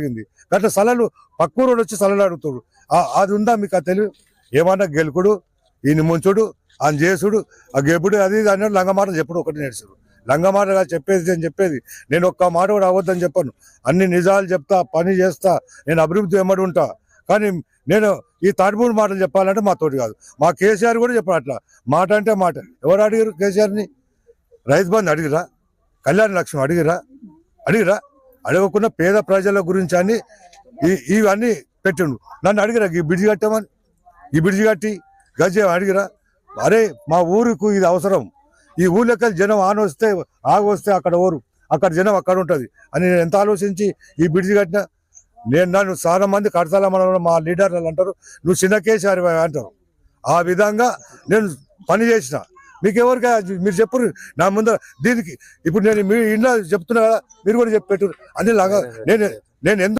జరిగింది. గట్ల సలలు పక్కూరు వచ్చి సలలు అడుగుతాడు. ఆ- అది ఉందా మీకు? ఆ తెలివి ఏమన్నా గెలుకుడు ఈయన ముంచుడు ఆయన చేసుడు ఆ గెప్పుడు అది ఇది అన్నాడు లంగమాట చెప్పుడు ఒకటి నేర్చుడు. లంగమాటగా చెప్పేది అని చెప్పేది. నేను ఒక్క మాట కూడా అవ్వద్దని చెప్పాను. అన్ని నిజాలు చెప్తా పని చేస్తా నేను అభివృద్ధి వెంబడి ఉంటా. కానీ నేను ఈ తాటిమూడు మాటలు చెప్పాలంటే మా తోటి కాదు. మా కేసీఆర్ కూడా చెప్పాడు అట్లా. మాట అంటే మాట. ఎవరు అడిగారు కేసీఆర్ని? రైతు బంధు అడిగిరా కళ్యాణ లక్ష్మి అడిగిరా అడిగిరా అడగకుండా పేద ప్రజల గురించి అని ఈ- ఇవన్నీ పెట్టిండు. నన్ను అడిగిరా ఈ బిడ్జి కట్టామని? ఈ బిడ్జి కట్టి గజ అడిగిరా? అరే మా ఊరికి ఇది అవసరం. ఈ ఊళ్ళకి జనం ఆన వస్తే ఆగి వస్తే అక్కడ ఊరు అక్కడ జనం అక్కడ ఉంటుంది. అని నేను ఎంత ఆలోచించి ఈ బిడ్జి కట్టినా నేను నన్ను చాలా మంది కడతాల మన మా లీడర్లు అంటారు నువ్వు చిన్న కేసీఆర్ అంటారు. ఆ విధంగా నేను పని చేసిన. మీకు ఎవరికి మీరు చెప్పరు. నా ముందర దీనికి ఇప్పుడు నేను మీ ఇంట్లో చెప్తున్నా కదా మీరు కూడా చెప్పి పెట్టు అని లాగా నేను నేను ఎందుకు